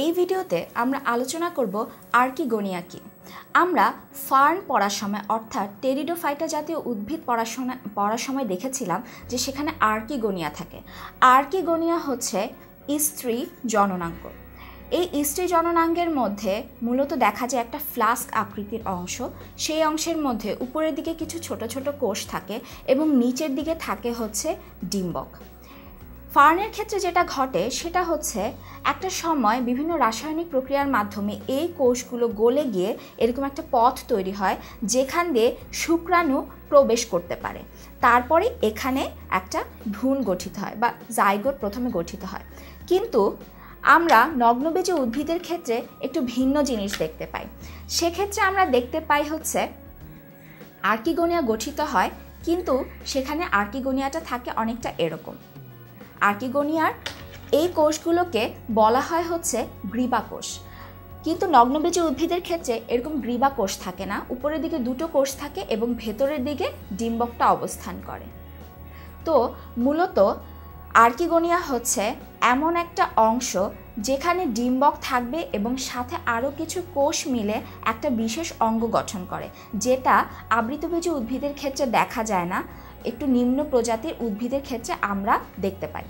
এই ভিডিওতে আমরা আলোচনা করব আর্কিগোনিয়া কি আমরা ফার্ন পড়ার সময়, অর্থাৎ টেরিডোফাইটা জাতীয় উদ্ভিদ পড়াশোনা পড়ার সময় দেখেছিলাম যে সেখানে আর্কিগোনিয়া থাকে। আর্কিগোনিয়া হচ্ছে স্ত্রী জননাঙ্গ এই স্ত্রী জননাঙ্গের মধ্যে মূলত দেখা যায় একটা ফ্লাস্ক আকৃতির অংশ। সেই অংশের মধ্যে উপরের দিকে কিছু ছোট ছোট কোষ থাকে এবং নিচের দিকে থাকে হচ্ছে ডিম্বক। ফার্নের ক্ষেত্রে যেটা ঘটে, সেটা হচ্ছে একটা সময় বিভিন্ন রাসায়নিক প্রক্রিয়ার মাধ্যমে এই কোষগুলো গলে গিয়ে এরকম একটা পথ তৈরি হয় যেখান দিয়ে শুক্রাণু প্রবেশ করতে পারে। তারপরে এখানে একটা ভ্রূণ গঠিত হয় বা জাইগোট প্রথমে গঠিত হয়। কিন্তু আমরা নগ্নবেজে উদ্ভিদের ক্ষেত্রে একটু ভিন্ন জিনিস দেখতে পাই। সেক্ষেত্রে আমরা দেখতে পাই হচ্ছে আর্কিগোনিয়া গঠিত হয়, কিন্তু সেখানে আর্কিগোনিয়াটা থাকে অনেকটা এরকম। আর্কিগোনিয়ার এই কোষগুলোকে বলা হয় হচ্ছে গ্রীবা কোষ। কিন্তু নগ্নবীজ উদ্ভিদের ক্ষেত্রে এরকম গ্রীবা কোষ থাকে না। উপরের দিকে দুটো কোষ থাকে এবং ভেতরের দিকে ডিম্বকটা অবস্থান করে। তো মূলত আর্কিগোনিয়া হচ্ছে এমন একটা অংশ যেখানে ডিম্বক থাকবে এবং সাথে আরও কিছু কোষ মিলে একটা বিশেষ অঙ্গ গঠন করে, যেটা আবৃতবীজ উদ্ভিদের ক্ষেত্রে দেখা যায় না। একটু নিম্ন প্রজাতির উদ্ভিদের ক্ষেত্রে আমরা দেখতে পাই।